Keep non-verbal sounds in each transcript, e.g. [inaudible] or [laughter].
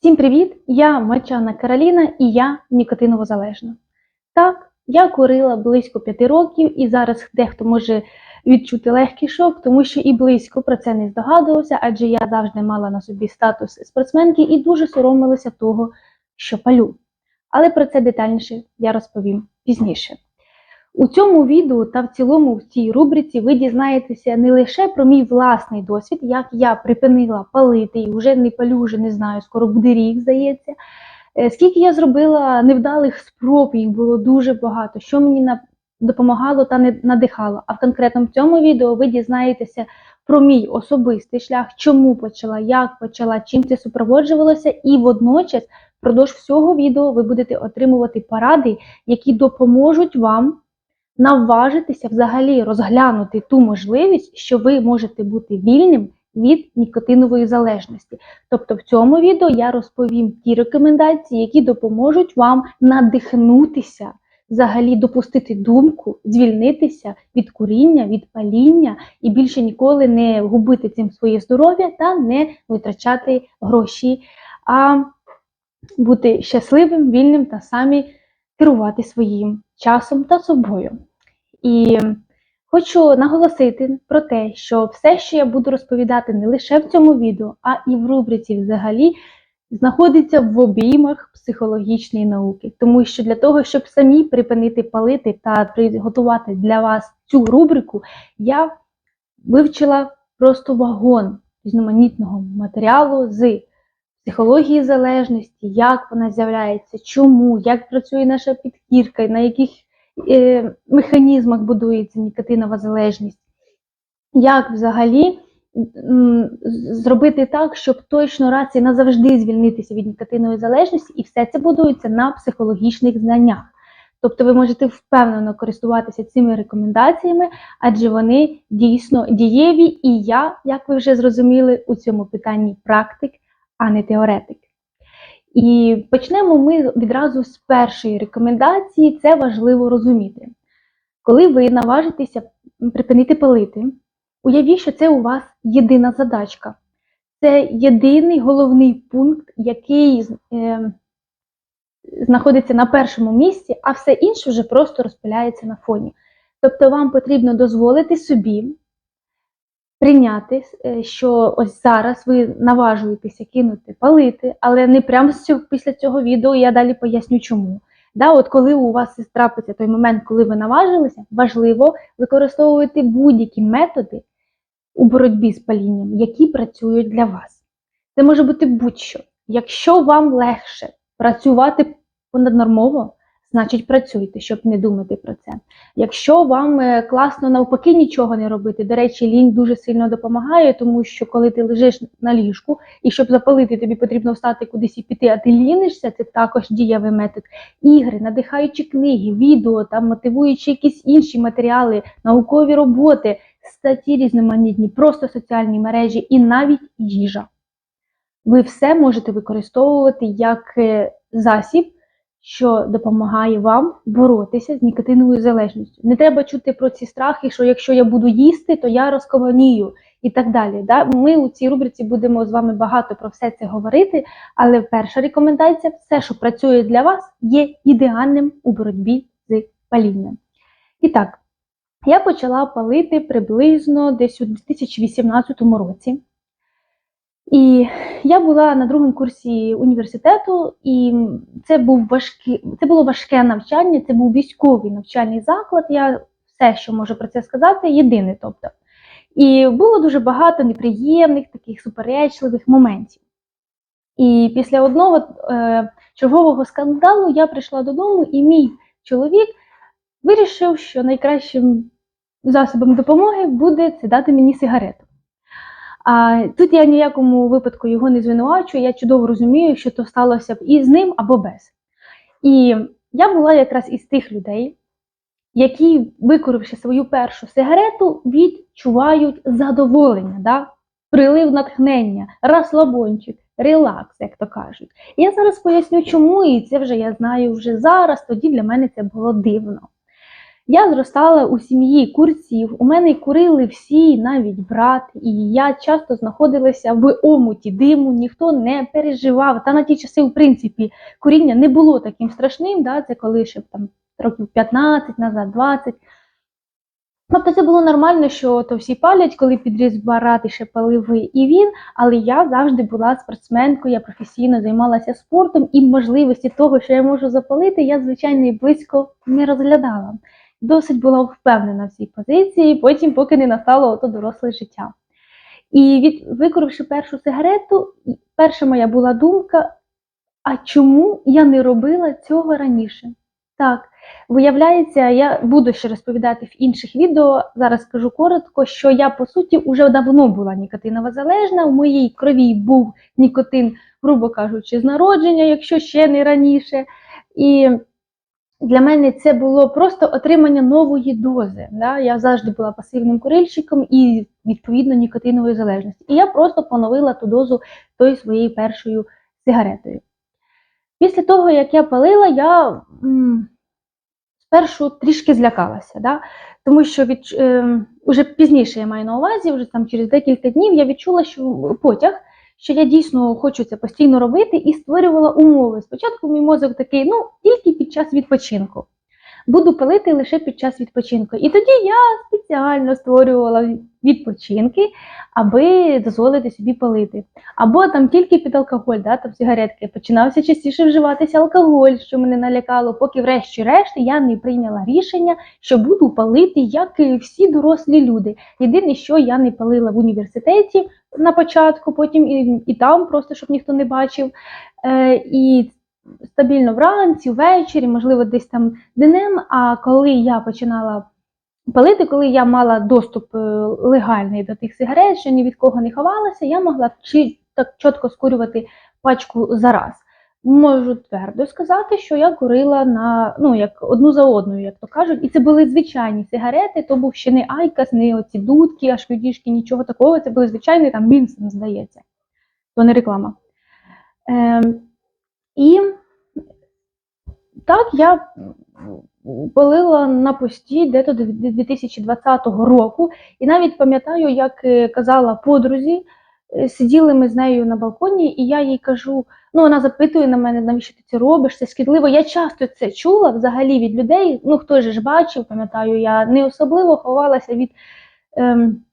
Всім привіт! Я Мачана Кароліна і я нікотиново залежна. Так, я курила близько п'яти років, і зараз дехто може відчути легкий шок, тому що і близько про це не здогадувався, адже я завжди мала на собі статус спортсменки і дуже соромилася того, що палю. Але про це детальніше я розповім пізніше. У цьому відео та в цілому в цій рубриці ви дізнаєтеся не лише про мій власний досвід, як я припинила палити і вже не палю, вже не знаю, скоро буде рік, здається. Е, Скільки я зробила невдалих спроб, їх було дуже багато, що мені допомагало та не надихало. А в конкретному цьому відео ви дізнаєтеся про мій особистий шлях, чому почала, як почала, чим це супроводжувалося, і водночас впродовж всього відео ви будете отримувати поради, які допоможуть вам наважитися взагалі розглянути ту можливість, що ви можете бути вільним від нікотинової залежності. Тобто в цьому відео я розповім ті рекомендації, які допоможуть вам надихнутися, взагалі допустити думку, звільнитися від куріння, від паління і більше ніколи не губити цим своє здоров'я та не витрачати гроші, а бути щасливим, вільним та самі керувати своїм часом та собою. І хочу наголосити про те, що все, що я буду розповідати не лише в цьому відео, а і в рубриці взагалі, знаходиться в обіймах психологічної науки. Тому що для того, щоб самі припинити палити та приготувати для вас цю рубрику, я вивчила просто вагон різноманітного матеріалу з психології залежності, як вона з'являється, чому, як працює наша підкірка, на яких механізмах будується нікотинова залежність, як взагалі зробити так, щоб точно раз назавжди звільнитися від нікотинової залежності, і все це будується на психологічних знаннях. Тобто ви можете впевнено користуватися цими рекомендаціями, адже вони дійсно дієві, і я, як ви вже зрозуміли, у цьому питанні практик, а не теоретик. І почнемо ми відразу з першої рекомендації, це важливо розуміти. Коли ви наважитеся припинити палити, уявіть, що це у вас єдина задачка. Це єдиний головний пункт, який е, знаходиться на першому місці, а все інше вже просто розпиляється на фоні. Тобто вам потрібно дозволити собі прийняти, е, що ось зараз ви наважуєтеся кинути палити, але не прямо після цього відео я далі поясню чому. Да, от коли у вас трапиться той момент, коли ви наважилися, важливо використовувати будь-які методи у боротьбі з палінням, які працюють для вас. Це може бути будь-що. Якщо вам легше працювати понаднормово, значить працюйте, щоб не думати про це. Якщо вам е, класно навпаки нічого не робити, до речі, лінь дуже сильно допомагає, тому що коли ти лежиш на ліжку, і щоб запалити, тобі потрібно встати кудись і піти, а ти лінишся, це також дієвий метод. Ігри, надихаючі книги, відео, там мотивуючі якісь інші матеріали, наукові роботи, статті різноманітні, просто соціальні мережі і навіть їжа. Ви все можете використовувати як е, засіб, що допомагає вам боротися з нікотиновою залежністю. Не треба чути про ці страхи, що якщо я буду їсти, то я розкованію і так далі. Да? Ми у цій рубриці будемо з вами багато про все це говорити, але перша рекомендація все, що працює для вас, є ідеальним у боротьбі з палінням. І так, я почала палити приблизно десь у 2018 році. І я була на другому курсі університету, і це був важкі, це було важке навчання, це був військовий навчальний заклад. Я все, що можу про це сказати, єдине. Тобто. І було дуже багато неприємних, таких суперечливих моментів. І після одного е, чергового скандалу я прийшла додому, і мій чоловік вирішив, що найкращим засобом допомоги буде це дати мені сигарету. А тут я ніякому випадку його не звинувачую, я чудово розумію, що то сталося б і з ним або без. І я була якраз із тих людей, які, викоривши свою першу сигарету, відчувають задоволення, да? прилив натхнення, розслабончик, релакс, як то кажуть. І я зараз поясню, чому, і це вже я знаю вже зараз, тоді для мене це було дивно. Я зростала у сім'ї курців. У мене курили всі, навіть брат, і я часто знаходилася в омуті диму, ніхто не переживав. Та на ті часи, в принципі, куріння не було таким страшним. Да? Це коли ще там років 15 назад, 20. Тобто це було нормально, що то всі палять, коли підріс барат і ще палив і він. Але я завжди була спортсменкою, я професійно займалася спортом, і можливості того, що я можу запалити, я звичайно близько не розглядала. Досить була впевнена в цій позиції, потім, поки не настало ото доросле життя. І від викоривши першу сигарету, перша моя була думка: а чому я не робила цього раніше? Так, виявляється, я буду ще розповідати в інших відео. Зараз скажу коротко, що я по суті вже давно була нікотинова залежна. В моїй крові був нікотин, грубо кажучи, з народження, якщо ще не раніше. І для мене це було просто отримання нової дози. Да? Я завжди була пасивним курильщиком і відповідно нікотинової залежності. І я просто поновила ту дозу тою своєю першою сигаретою. Після того, як я палила, я м, спершу трішки злякалася, да? тому що від, е, уже пізніше я маю на увазі, вже там через декілька днів я відчула, що потяг, що я дійсно хочу це постійно робити, і створювала умови. Спочатку мій мозок такий, ну, тільки під час відпочинку. Буду палити лише під час відпочинку. І тоді я спеціально створювала відпочинки, аби дозволити собі палити. Або там тільки під алкоголь, да, там сигаретки. Починався частіше вживатися алкоголь, що мене налякало, поки, врешті-решт, я не прийняла рішення, що буду палити, як і всі дорослі люди. Єдине, що я не палила в університеті на початку, потім і, і там, просто щоб ніхто не бачив. Е, і стабільно вранці, ввечері, можливо, десь там днем. А коли я починала палити, коли я мала доступ е, легальний до тих сигарет, що ні від кого не ховалася, я могла чи так чітко скурювати пачку за раз. Можу твердо сказати, що я курила на ну як одну за одною, як то кажуть, і це були звичайні сигарети, то був ще не Айкас, не оці дудки, аж кюдішки, нічого такого. Це були звичайні там Мінсен, здається, то не реклама. Е, і так, я палила на пості дето до 2020 року. І навіть пам'ятаю, як е, казала подрузі, сиділи ми з нею на балконі, і я їй кажу: ну, вона запитує на мене, навіщо ти це робиш? Це шкідливо. Я часто це чула взагалі від людей. Ну, хто ж бачив, пам'ятаю, я не особливо ховалася від. Ем,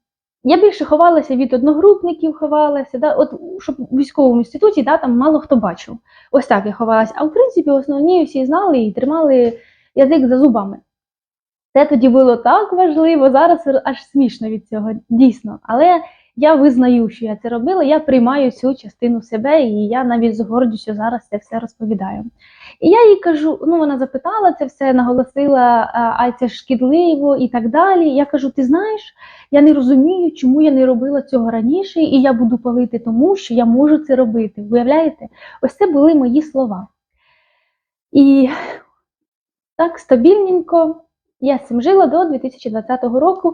я більше ховалася від одногрупників, ховалася, да, от щоб в військовому інституті да, там мало хто бачив. Ось так я ховалася. А в принципі, основні всі знали і тримали язик за зубами. Це тоді було так важливо, зараз аж смішно від цього, дійсно. Але я визнаю, що я це робила, я приймаю цю частину себе, і я навіть з гордістю зараз це все розповідаю. І я їй кажу: ну вона запитала це все, наголосила, а це шкідливо і так далі. Я кажу: ти знаєш, я не розумію, чому я не робила цього раніше, і я буду палити тому, що я можу це робити. Виявляєте? Ось це були мої слова. І так, стабільненько я з цим жила до 2020 року.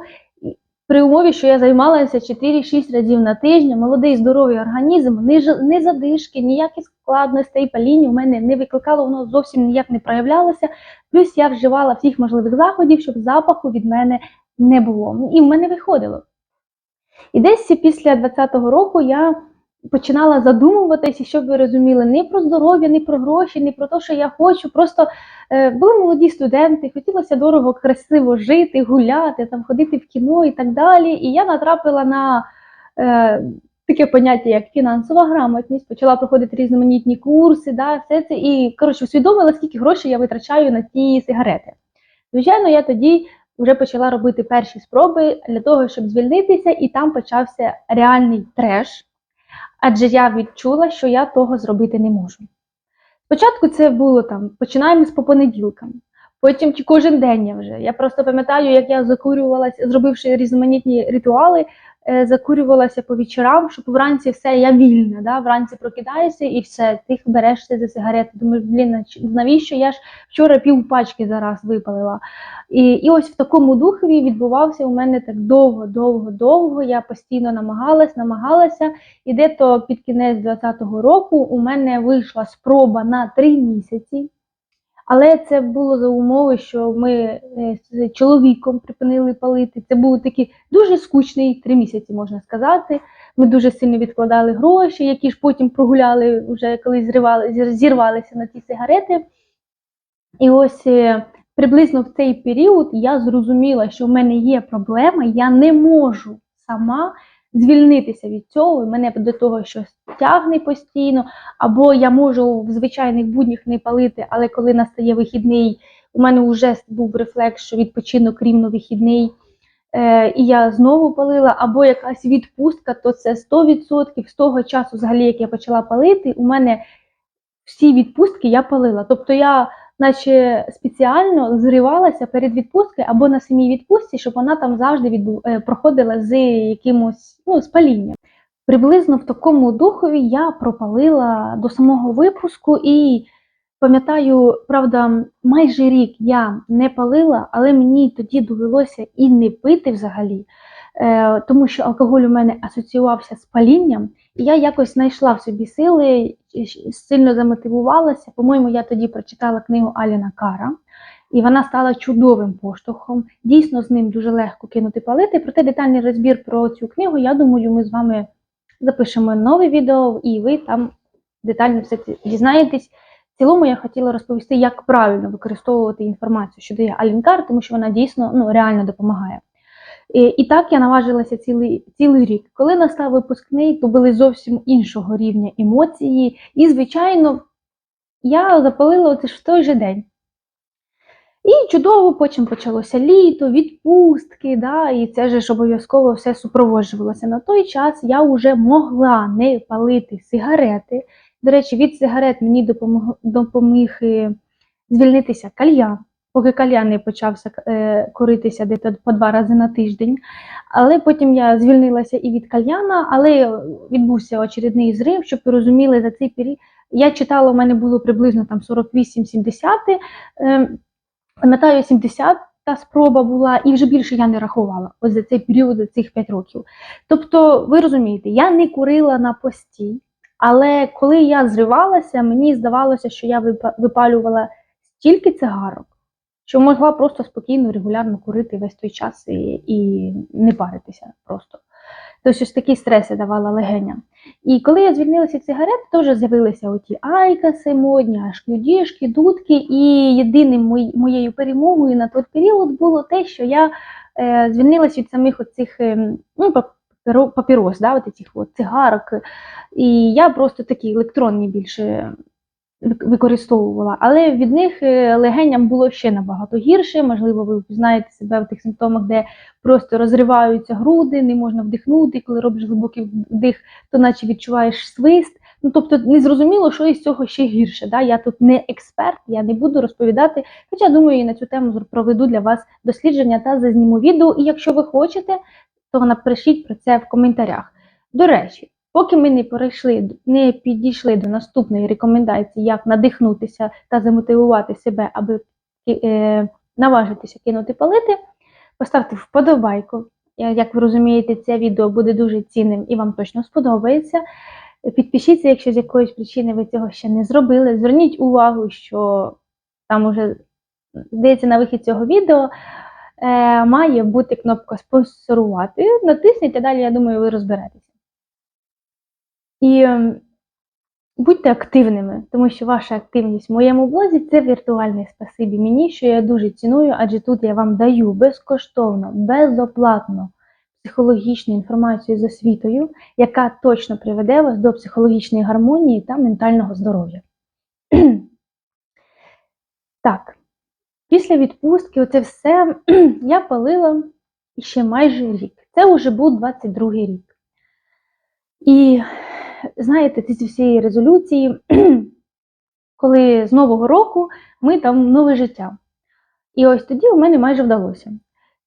При умові, що я займалася 4-6 разів на тиждень, молодий здоровий організм, не задишки, ніяких складностей, паління у мене не викликало, воно зовсім ніяк не проявлялося. Плюс я вживала всіх можливих заходів, щоб запаху від мене не було. І в мене виходило. І десь після 2020 року я починала задумуватися, щоб ви розуміли, не про здоров'я, не про гроші, не про те, що я хочу. Просто е, були молоді студенти, хотілося дорого, красиво жити, гуляти, там, ходити в кіно і так далі. І я натрапила на е, таке поняття, як фінансова грамотність, почала проходити різноманітні курси, да, все це, і коротше усвідомила, скільки грошей я витрачаю на ті сигарети. Звичайно, я тоді. Вже почала робити перші спроби для того, щоб звільнитися, і там почався реальний треш адже я відчула, що я того зробити не можу. Спочатку це було там, починаємо з по понеділкам, потім кожен день я вже. Я просто пам'ятаю, як я закурювалася, зробивши різноманітні ритуали, закурювалася по вечорам, щоб вранці все я вільна. Да? Вранці прокидаєшся і все, ти берешся за сигарети. Думаєш, блін, навіщо я ж вчора пів пачки зараз випалила. І і ось в такому духові відбувався у мене так довго-довго-довго. Я постійно намагалась, намагалася, і де-то під кінець 2020 року у мене вийшла спроба на три місяці. Але це було за умови, що ми е, з чоловіком припинили палити. Це був такий дуже скучний три місяці, можна сказати. Ми дуже сильно відкладали гроші, які ж потім прогуляли, вже коли зривали, зірвалися на ті сигарети. І ось е, приблизно в цей період я зрозуміла, що в мене є проблема, я не можу сама звільнитися від цього. і Мене до того щось тягне постійно, або я можу в звичайних буднях не палити, але коли настає вихідний, у мене вже був рефлекс, що відпочинок рівно вихідний. Е, і я знову палила, або якась відпустка, то це 100%. З того часу, взагалі, як я почала палити, у мене всі відпустки я палила. Тобто я, наче спеціально зривалася перед відпусткою або на самій відпустці, щоб вона там завжди відбу... е, проходила з якимось ну, з. Приблизно в такому духові я пропалила до самого випуску і пам'ятаю, правда, майже рік я не палила, але мені тоді довелося і не пити взагалі, тому що алкоголь у мене асоціювався з палінням, і я якось знайшла в собі сили, сильно замотивувалася. По-моєму, я тоді прочитала книгу Аліна Кара. І вона стала чудовим поштовхом. Дійсно, з ним дуже легко кинути палити. Проте детальний розбір про цю книгу, я думаю, ми з вами запишемо нове відео, і ви там детально все дізнаєтесь. В цілому я хотіла розповісти, як правильно використовувати інформацію, що дає Алінкар, тому що вона дійсно ну, реально допомагає. І, так я наважилася цілий, цілий рік. Коли настав випускний, то були зовсім іншого рівня емоції. І, звичайно, я запалила оце ж в той же день. І чудово, потім почалося літо, відпустки, да, і це ж обов'язково все супроводжувалося. На той час я вже могла не палити сигарети. До речі, від сигарет мені допомог, допоміг е, звільнитися кальян, поки кальян не почався е, куритися десь по два рази на тиждень. Але потім я звільнилася і від кальяна, але відбувся очередний зрив, щоб ви розуміли, за цей період. Я читала, у мене було приблизно там 48-70. Е, Пам'ятаю, 70 та спроба була, і вже більше я не рахувала ось за цей період, за цих 5 років. Тобто, ви розумієте, я не курила на постій, але коли я зривалася, мені здавалося, що я випалювала стільки цигарок, що могла просто спокійно, регулярно курити весь той час і, і не паритися просто. Тобто, ось такі стреси давала легеня. І коли я звільнилася від сигарет, то вже з'явилися оті айкаси модні, ашкюдішки, дудки. І єдиним моєю перемогою на той період було те, що я е, звільнилася від самих оцих ем, ну, папірос, да, от цих от цигарок. І я просто такі електронні більше використовувала. Але від них е, легеням було ще набагато гірше. Можливо, ви знаєте себе в тих симптомах, де просто розриваються груди, не можна вдихнути. Коли робиш глибокий вдих, то наче відчуваєш свист. Ну, тобто не зрозуміло, що із цього ще гірше. Да? Я тут не експерт, я не буду розповідати. Хоча думаю, і на цю тему проведу для вас дослідження та зазніму відео. І якщо ви хочете, то напишіть про це в коментарях. До речі, поки ми не перейшли, не підійшли до наступної рекомендації, як надихнутися та замотивувати себе, аби е, наважитися кинути палити, поставте вподобайку. Як ви розумієте, це відео буде дуже цінним і вам точно сподобається. Підпишіться, якщо з якоїсь причини ви цього ще не зробили. Зверніть увагу, що там уже, здається, на вихід цього відео е, має бути кнопка спонсорувати. Натисніть, а далі, я думаю, ви розберетеся. І ем, будьте активними, тому що ваша активність в моєму блозі це віртуальне спасибі мені, що я дуже ціную, адже тут я вам даю безкоштовно, безоплатно психологічну інформацію з освітою, яка точно приведе вас до психологічної гармонії та ментального здоров'я. [clears throat] так, після відпустки, оце все [clears throat] я палила ще майже рік. Це вже був 22-й рік. І знаєте, ці всі резолюції, [clears throat] коли з Нового року ми там нове життя. І ось тоді у мене майже вдалося.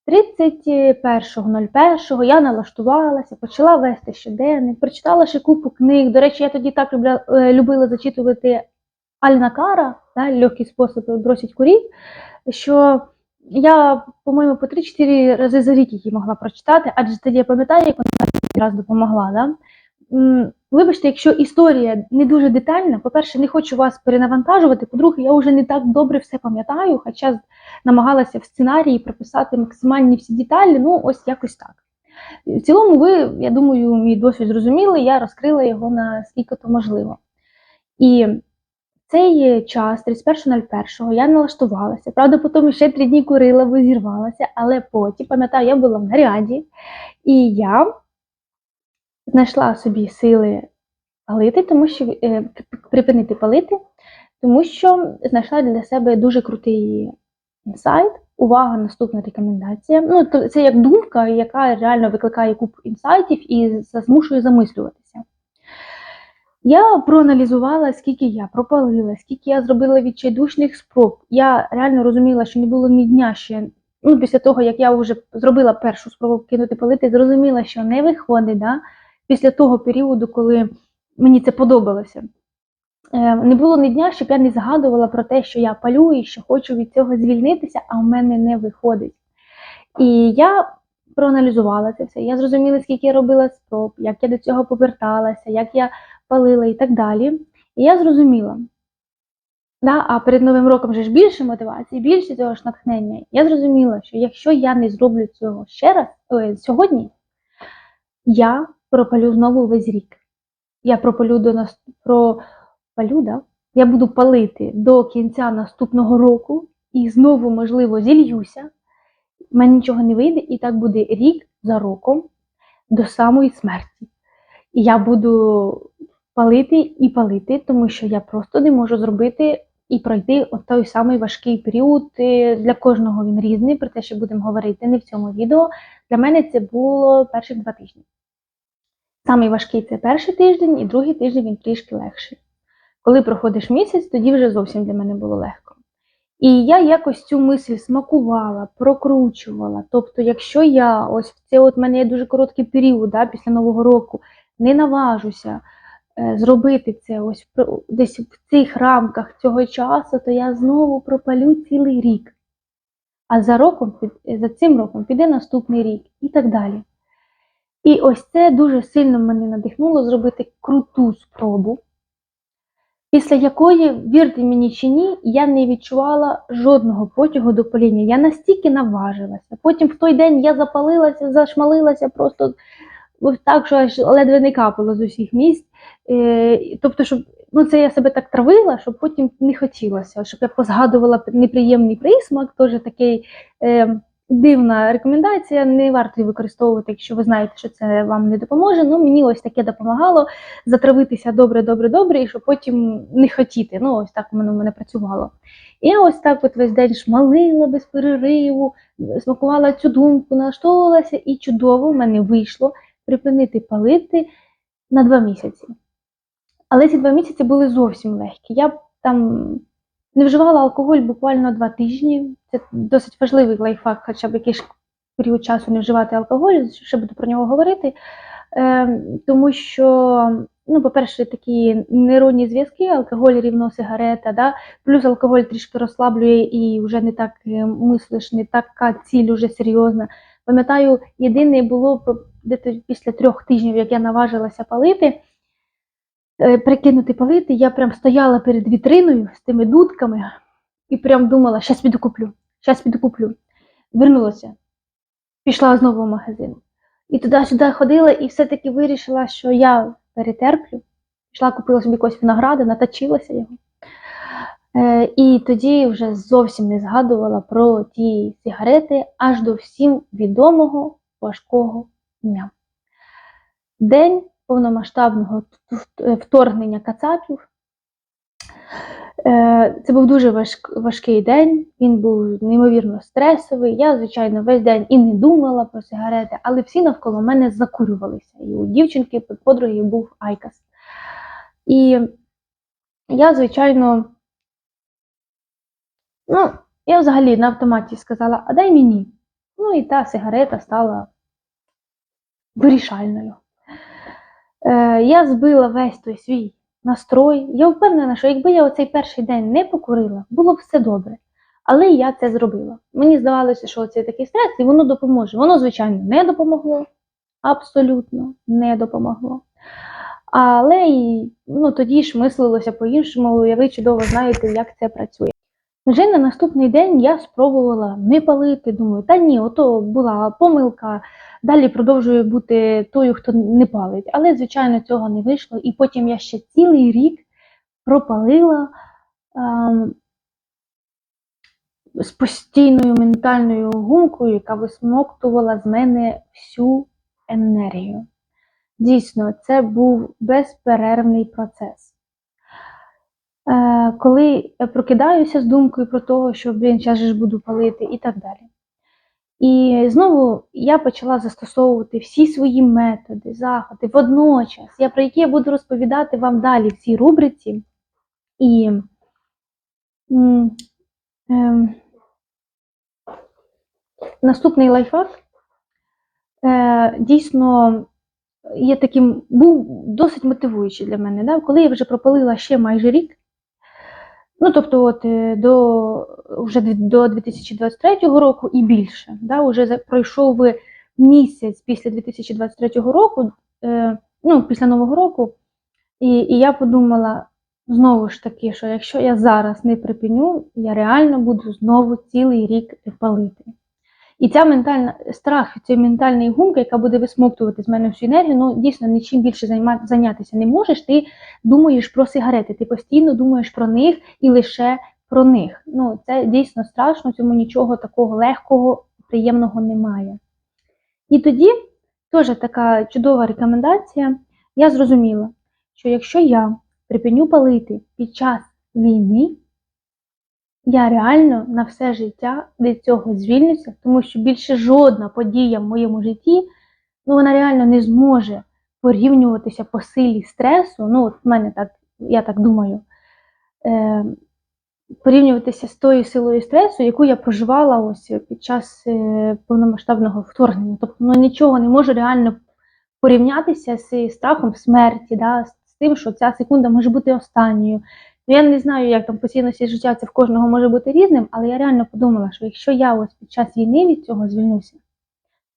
31.01 я налаштувалася, почала вести щоденник, прочитала ще купу книг. До речі, я тоді так любля, е, любила зачитувати Альна Кара, да, легкий спосіб бросить курів, що я, по-моєму, по 3-4 рази за рік її могла прочитати, адже тоді я пам'ятаю, як вона раз допомогла. Да? Вибачте, якщо історія не дуже детальна, по-перше, не хочу вас перенавантажувати. По-друге, я вже не так добре все пам'ятаю, хоча намагалася в сценарії прописати максимальні всі деталі, ну ось якось так. В цілому, ви, я думаю, мій досвід зрозуміли, я розкрила його наскільки то можливо. І цей час, 31.01, я налаштувалася. Правда, потім ще три дні курила, бо зірвалася, але потім, пам'ятаю, я була в наряді, і я знайшла собі сили палити, тому що е, припинити палити, тому що знайшла для себе дуже крутий інсайт. Увага, наступна рекомендація. Ну, це як думка, яка реально викликає купу інсайтів і змушує замислюватися. Я проаналізувала, скільки я пропалила, скільки я зробила відчайдушних спроб. Я реально розуміла, що не було ні дня ще. Ну, після того, як я вже зробила першу спробу кинути палити, зрозуміла, що не виходить. Да? Після того періоду, коли мені це подобалося. Е, Не було ні дня, щоб я не згадувала про те, що я палю і що хочу від цього звільнитися, а в мене не виходить. І я проаналізувала це все. Я зрозуміла, скільки я робила спроб, як я до цього поверталася, як я палила і так далі. І я зрозуміла. Да, а перед Новим роком вже ж більше мотивації, більше цього ж натхнення. Я зрозуміла, що якщо я не зроблю цього ще раз, ой, сьогодні, я пропалю знову весь рік. Я пропалю до нас пропалю, да? Я буду палити до кінця наступного року і знову, можливо, зільюся. У мене нічого не вийде, і так буде рік за роком до самої смерті. І я буду палити і палити, тому що я просто не можу зробити і пройти от той самий важкий період. Е, Для кожного він різний, про те, що будемо говорити не в цьому відео. Для мене це було перших два тижні. Самий важкий це перший тиждень, і другий тиждень він трішки легший. Коли проходиш місяць, тоді вже зовсім для мене було легко. І я якось цю мисль смакувала, прокручувала. Тобто, якщо я ось в це от мене є дуже короткий період да, після Нового року, не наважуся е, зробити це ось десь в цих рамках цього часу, то я знову пропалю цілий рік. А за роком, за цим роком піде наступний рік і так далі. І ось це дуже сильно мене надихнуло зробити круту спробу, після якої, вірте мені чи ні, я не відчувала жодного потягу до паління. Я настільки наважилася. Потім в той день я запалилася, зашмалилася просто так, що аж ледве не капало з усіх місць. Е, тобто, щоб ну, це я себе так травила, щоб потім не хотілося, щоб я позгадувала неприємний присмак, теж такий. Е, Дивна рекомендація, не варто її використовувати, якщо ви знаєте, що це вам не допоможе. Ну мені ось таке допомагало затравитися добре, добре, добре, і щоб потім не хотіти. Ну, ось так воно в мене працювало. І я ось так от весь день шмалила без перериву, смакувала цю думку, налаштовувалася, і чудово в мене вийшло припинити палити на два місяці. Але ці два місяці були зовсім легкі. Я там не вживала алкоголь буквально два тижні. Це досить важливий лайфхак, хоча б якийсь період часу не вживати алкоголь, ще буду про нього говорити. Е, тому що, ну, по-перше, такі нейронні зв'язки, алкоголь рівно сигарета, да? плюс алкоголь трішки розслаблює і вже не так е, мислиш, не така ціль уже серйозна. Пам'ятаю, єдине було десь після трьох тижнів, як я наважилася палити, е, прикинути палити, я прям стояла перед вітриною з тими дудками і прям думала, щас піду куплю, щас піду куплю. Вернулася, пішла знову в магазин. І туди-сюди ходила, і все-таки вирішила, що я перетерплю. Пішла, купила собі якогось винограду, наточилася його. Е, і тоді вже зовсім не згадувала про ті сигарети аж до всім відомого важкого дня. День повномасштабного вторгнення кацапів. Е, Це був дуже важк- важкий день, він був неймовірно стресовий. Я, звичайно, весь день і не думала про сигарети, але всі навколо мене закурювалися. І у дівчинки, подруги був Айкас. І я, звичайно, ну, я взагалі на автоматі сказала, а дай мені. Ну і та сигарета стала вирішальною. Е, я збила весь той свій настрой. Я впевнена, що якби я оцей перший день не покурила, було б все добре. Але я це зробила. Мені здавалося, що це такий стрес, і воно допоможе. Воно, звичайно, не допомогло. Абсолютно не допомогло. Але ну, тоді ж мислилося по-іншому, і ви чудово знаєте, як це працює. Вже на наступний день я спробувала не палити. Думаю, та ні, ото була помилка. Далі продовжую бути тою, хто не палить. Але, звичайно, цього не вийшло. І потім я ще цілий рік пропалила ем, з постійною ментальною гумкою, яка висмоктувала з мене всю енергію. Дійсно, це був безперервний процес. Е, коли прокидаюся з думкою про те, що блін, зараз ж буду палити і так далі. І знову я почала застосовувати всі свої методи, заходи водночас, я про які я буду розповідати вам далі в цій рубриці. І ем, наступний лайфхак е, дійсно є таким, був досить мотивуючий для мене. Да? Коли я вже пропалила ще майже рік, ну тобто от е, до, вже до 2023 року і більше, да? уже пройшов місяць після 2023 року, е, ну, після Нового року, і, і я подумала знову ж таки, що якщо я зараз не припиню, я реально буду знову цілий рік палити. І ця ментальна страх, ця ментальна гумка, яка буде висмоктувати з мене всю енергію, ну дійсно нічим більше займа, зайнятися не можеш. Ти думаєш про сигарети, ти постійно думаєш про них і лише про них. Ну це дійсно страшно, цьому нічого такого легкого, приємного немає. І тоді теж така чудова рекомендація. Я зрозуміла, що якщо я припиню палити під час війни, я реально на все життя від цього звільнюся, тому що більше жодна подія в моєму житті, ну вона реально не зможе порівнюватися по силі стресу. Ну, от в мене так, я так думаю, е, порівнюватися з тою силою стресу, яку я проживала ось під час е, повномасштабного вторгнення. Тобто ну, нічого не можу реально порівнятися з страхом смерті, да, з тим, що ця секунда може бути останньою. Ну, я не знаю, як там постійності життя це в кожного може бути різним, але я реально подумала, що якщо я ось під час війни від цього звільнюся,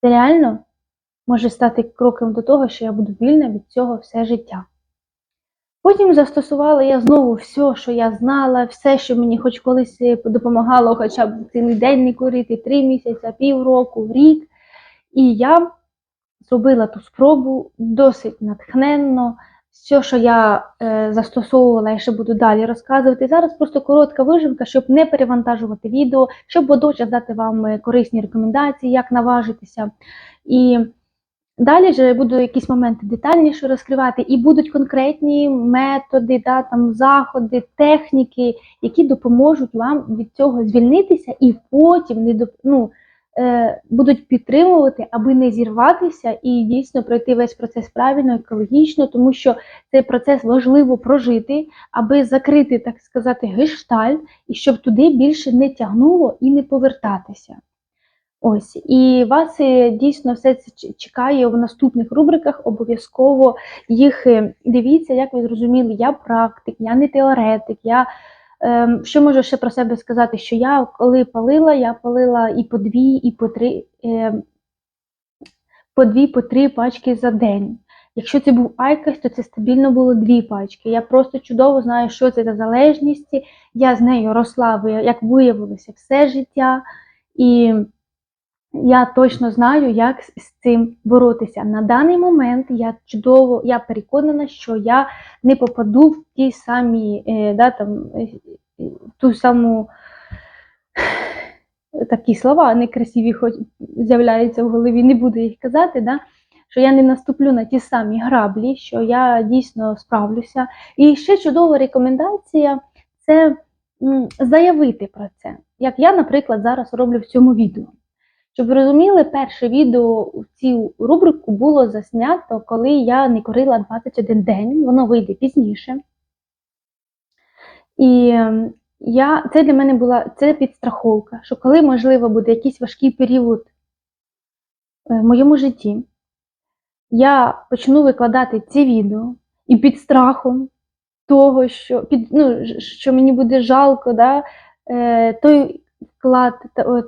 це реально може стати кроком до того, що я буду вільна від цього все життя. Потім застосувала я знову все, що я знала, все, що мені хоч колись допомагало, хоча б цілий день не курити, три місяці, півроку, рік. І я зробила ту спробу досить натхненно. Все, що я е, застосовувала, я ще буду далі розказувати. Зараз просто коротка вижимка, щоб не перевантажувати відео, щоб водночас дати вам е, корисні рекомендації, як наважитися. І далі вже буду якісь моменти детальніше розкривати, і будуть конкретні методи, да, там, заходи, техніки, які допоможуть вам від цього звільнитися і потім не доп... ну, будуть підтримувати, аби не зірватися і дійсно пройти весь процес правильно, екологічно, тому що цей процес важливо прожити, аби закрити, так сказати, гештальт, і щоб туди більше не тягнуло і не повертатися. Ось, і вас е, дійсно все це чекає в наступних рубриках. Обов'язково їх е, дивіться, як ви зрозуміли, я практик, я не теоретик. Я що можу ще про себе сказати? Що я коли палила, я палила і по дві, і по три, ем, по дві, по три пачки за день. Якщо це був Айкос, то це стабільно було дві пачки. Я просто чудово знаю, що це за залежність. Я з нею росла, як виявилося, все життя. І я точно знаю, як з цим боротися. На даний момент я чудово, я переконана, що я не попаду в ті самі, е, да, там, е, е, ту саму [sighs] такі слова некрасиві хоч з'являються в голові, не буду їх казати, да, що я не наступлю на ті самі граблі, що я дійсно справлюся. І ще чудова рекомендація це заявити про це. Як я, наприклад, зараз роблю в цьому відео. Щоб ви розуміли, перше відео в цю рубрику було заснято, коли я не курила 21 день, воно вийде пізніше. І ем, я, це для мене була це підстраховка, що коли, можливо, буде якийсь важкий період е, в моєму житті, я почну викладати ці відео і під страхом того, що, під, ну, що мені буде жалко, да, е, той вклад,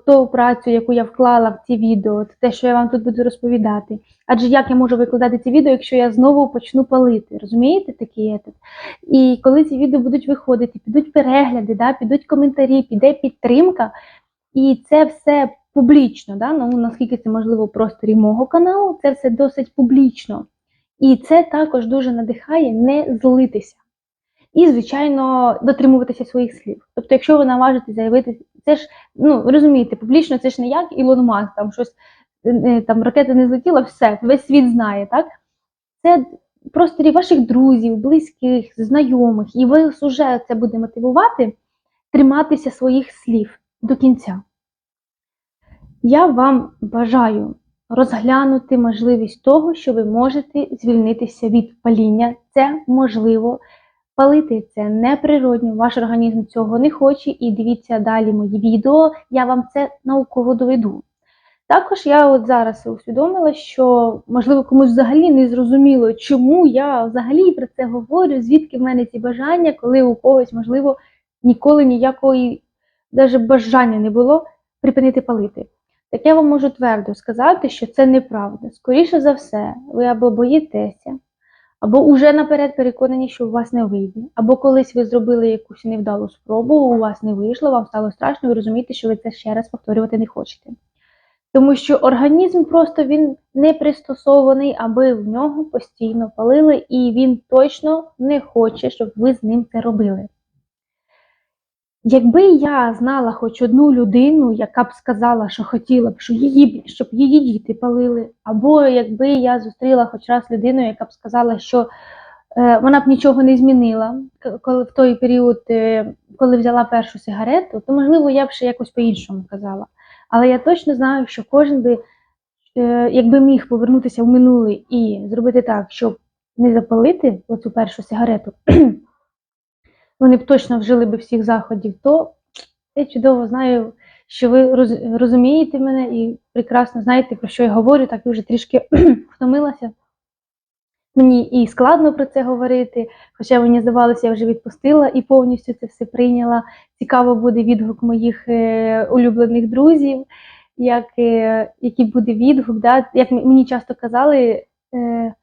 ту працю, яку я вклала в ці відео, те, що я вам тут буду розповідати. Адже як я можу викладати ці відео, якщо я знову почну палити? Розумієте такий етап? І коли ці відео будуть виходити, підуть перегляди, да, підуть коментарі, піде підтримка, і це все публічно, да, ну, наскільки це можливо в просторі мого каналу, це все досить публічно. І це також дуже надихає не злитися. І, звичайно, дотримуватися своїх слів. Тобто, якщо ви наважите заявити, це ж, ну, розумієте, публічно це ж не як Ілон Маск, там щось, е, там ракета не злетіла, все, весь світ знає, так? Це просторі ваших друзів, близьких, знайомих, і вас уже це буде мотивувати триматися своїх слів до кінця. Я вам бажаю розглянути можливість того, що ви можете звільнитися від паління. Це можливо. Палити це неприродньо, ваш організм цього не хоче, і дивіться далі мої відео, я вам це науково доведу. Також я от зараз усвідомила, що можливо комусь взагалі не зрозуміло, чому я взагалі про це говорю, звідки в мене ці бажання, коли у когось, можливо, ніколи ніякої навіть бажання не було припинити палити. Так я вам можу твердо сказати, що це неправда. Скоріше за все, ви або боїтеся, або уже наперед переконані, що у вас не вийде, або колись ви зробили якусь невдалу спробу, у вас не вийшло, вам стало страшно, ви розумієте, що ви це ще раз повторювати не хочете. Тому що організм просто він не пристосований, аби в нього постійно палили, і він точно не хоче, щоб ви з ним це робили. Якби я знала хоч одну людину, яка б сказала, що хотіла б, що її, щоб її діти палили, або якби я зустріла хоч раз людину, яка б сказала, що е, вона б нічого не змінила, коли в той період, е, коли взяла першу сигарету, то можливо я б ще якось по-іншому казала. Але я точно знаю, що кожен би, е, якби міг повернутися в минуле і зробити так, щоб не запалити оцю першу сигарету, вони б точно вжили би всіх заходів, то я чудово знаю, що ви розумієте мене і прекрасно знаєте, про що я говорю, так я вже трішки [clears throat] втомилася. Мені і складно про це говорити, хоча мені здавалося, я вже відпустила і повністю це все прийняла. Цікаво буде відгук моїх е, улюблених друзів, як, е, який буде відгук. Да? Як мені часто казали, е,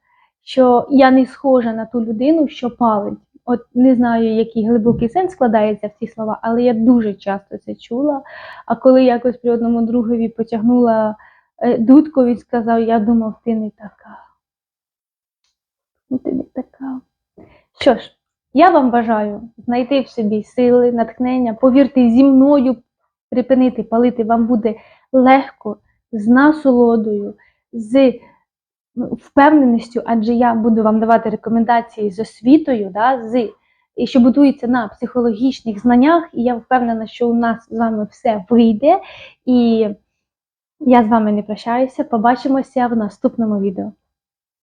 що я не схожа на ту людину, що палить. От не знаю, який глибокий сенс складається в ці слова, але я дуже часто це чула. А коли якось при одному другові потягнула е, дудку, він сказав: Я думав, ти не така. Ну, ти не така. Що ж, я вам бажаю знайти в собі сили, натхнення. Повірте, зі мною припинити палити вам буде легко, з насолодою, з впевненістю, адже я буду вам давати рекомендації з освітою, да, з, що будується на психологічних знаннях, і я впевнена, що у нас з вами все вийде. І я з вами не прощаюся. Побачимося в наступному відео.